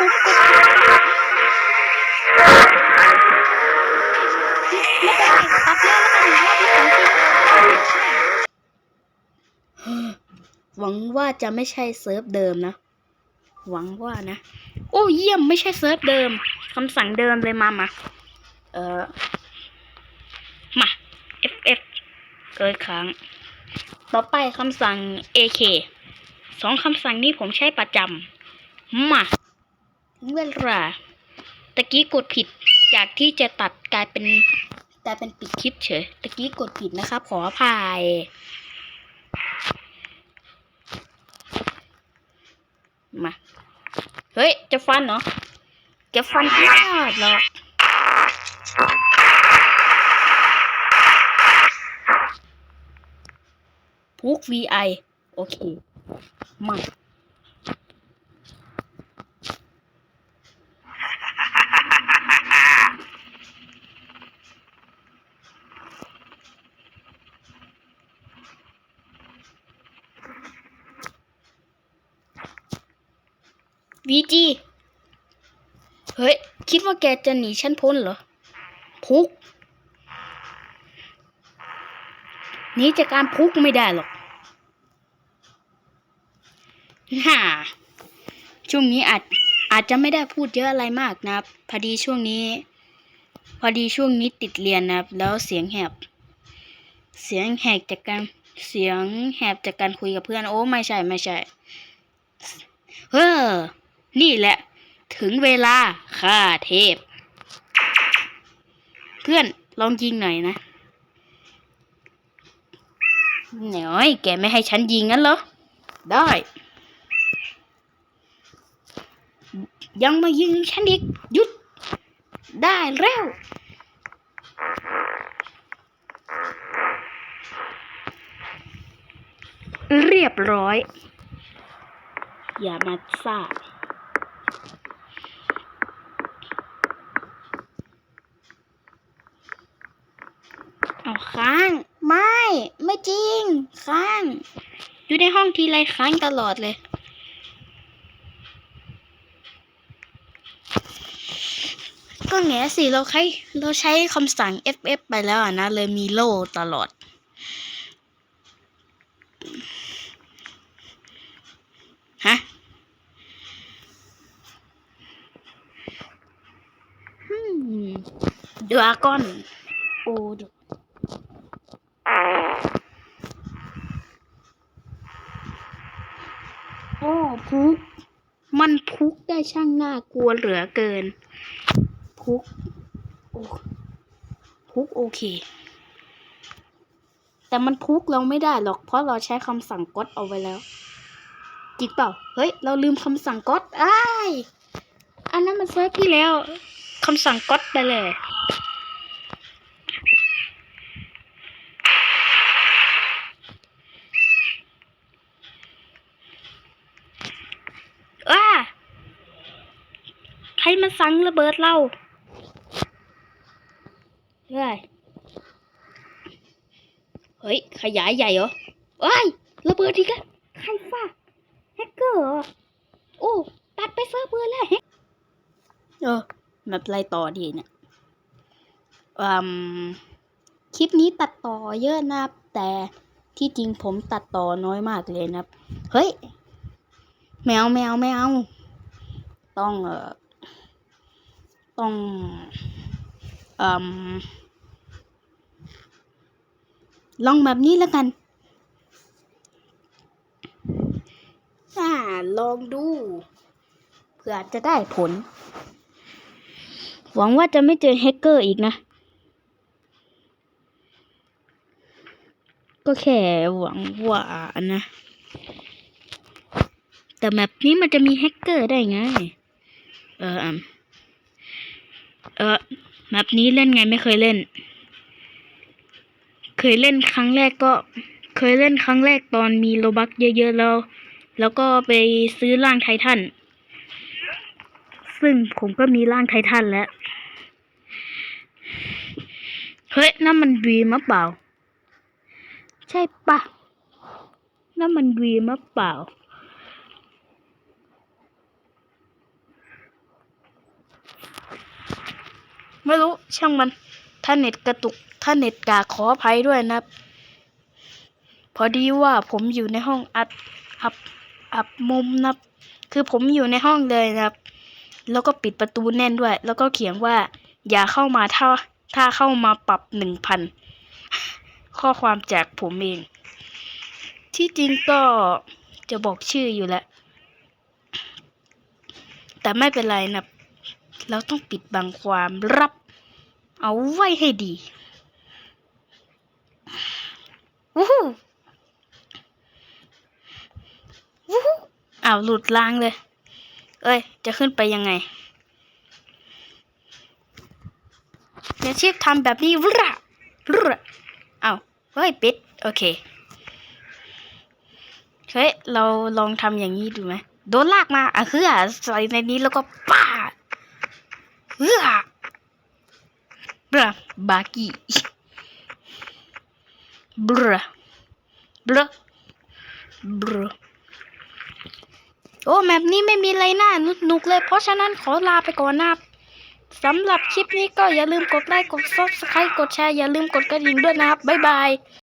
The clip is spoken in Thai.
หวังว่าจะไม่ใช่เซิร์ฟเดิมนะ หวังว่านะ โอ้เยี่ยมไม่ใช่เซิร์ฟเดิมคำสั่งเดิมเลยมามาเออมา FF เกิดครั้งต่อไปคำสั่ง AK สองคำสั่งนี้ผมใช้ประจำมา เวลาตะกี้กดผิดจากที่จะตัดกลายเป็นกลายเป็นปิดคลิปเฉยตะกี้กดผิดนะครับ ขออภัยมา เฮ้ย จะฟันเหรอจะฟันพลาดเหรอพุก VI โอเค มา VG เฮ้ย คิดว่าแกจะหนีฉันพ้นเหรอ พุกหนีจากการพุกไม่ได้หรอกฮ่าช่วงนี้อาจอาจจะไม่ได้พูดเยอะอะไรมากนะครับ พอดีช่วงนี้ พอดีช่วงนี้ติดเรียนนะครับ แล้วเสียงแหบ เสียงแหกจากการเสียงแหบจากการคุยกับเพื่อน โอ้ ไม่ใช่ไม่ใช่ เฮ้อ นี่แหละ ถึงเวลาข้าเทพ เพื่อนลองยิงหน่อยนะหน่อยแกไม่ให้ฉันยิงงั้นเหรอ ได้ ยังมายิงฉันอีกหยุด ได้แล้วเรียบร้อย อย่ามาซ่า เอา ค้าง ไม่ ไม่จริง ค้าง อยู่ในห้องทีไรค้างตลอดเลยก็แง่สิเราใช้เราใช้คำสั่ง FF ไปแล้วนะ เลยมีโล่ตลอด ฮะฮึมดราก้อน โอ้ด พุก มันพุกได้ช่างน่ากลัวเหลือเกิน พุกโอ้พุกโอเค แต่มันพุกเราไม่ได้หรอก เพราะเราใช้คำสั่งก๊อตเอาไว้แล้วจริงเปล่า เฮ้ย เราลืมคำสั่งก๊อตอ้ายอันนั้นมันเซิร์ฟที่แล้วคำสั่งก๊อตไปเลย อ้า ใคร มาสั่งระเบิดเราเฮ้ยเฮ้ย ขยายใหญ่เหรอเอ้ยระเบิดอีกแล้วใครฟาแฮกเกอร์โอ้ตัดไปเซิร์ฟเวอร์แล้วแฮกเออแบบไรต่อดีเนี่ยอืมคลิปนี้ตัดต่อเยอะนะแต่ที่จริงผมตัดต่อน้อยมากเลยนะเฮ้ยแมวแมวแมวต้องเออ ต้องอลองแบบนี้แล้วกันอ่าลองดู เผื่อจะได้ผล หวังว่าจะไม่เจอแฮกเกอร์อีกนะ ก็แค่หวังว่านะ แต่แมปนี้มันจะมีแฮกเกอร์ได้ไง เอออ เออแมปนี้เล่นไงไม่เคยเล่น เคยเล่นครั้งแรกก็ เคยเล่นครั้งแรกตอนมีโลบักเยอะๆแล้ว แล้วก็ไปซื้อร่างไททัน ซึ่งผมก็มีร่างไททันแล้ว เฮ้ยนั่นมันดีมหรือเปล่า ใช่ปะนั่นมันดีมหรือเปล่า ไม่รู้ช่างมัน ถ้าเน็ตกระตุก ถ้าเน็ตกาขออภัยด้วยนะครับ พอดีว่าผมอยู่ในห้องอัดอับอับมุมนะครับ คือผมอยู่ในห้องเลยนะครับ แล้วก็ปิดประตูแน่นด้วย แล้วก็เขียนว่า อย่าเข้ามาถ้าถ้าเข้ามาปรับหนึ่งพันข้อความจากผมเอง ที่จริงก็จะบอกชื่ออยู่แล้ว แต่ไม่เป็นไรนะ เราต้องปิดบังความลับ เอาไว้ให้ดีวู้ฮู้วู้ฮู้อ้าวหลุดลางเลย เอ้ย จะขึ้นไปยังไงเดี๋ยวชีพทำแบบนี้วระวระอ้าวเฮ้ย ปิด โอเค เฮ้ย เราลองทำอย่างนี้ดูไหมโดนลากมาอะเฮือใส่ในนี้แล้วก็ป้าเฮือ บราบากีบราบรบรโอ้แมปนี้ไม่มีอะไรน่านุนุกเลยเพราะฉะนั้นขอลาไปก่อนนะครับสำหรับคลิปนี้ก็อย่าลืมกดไลค์กดซับสไครต์กดแชร์อย่าลืมกดกระดิ่งด้วยนะครับ บ๊ายบาย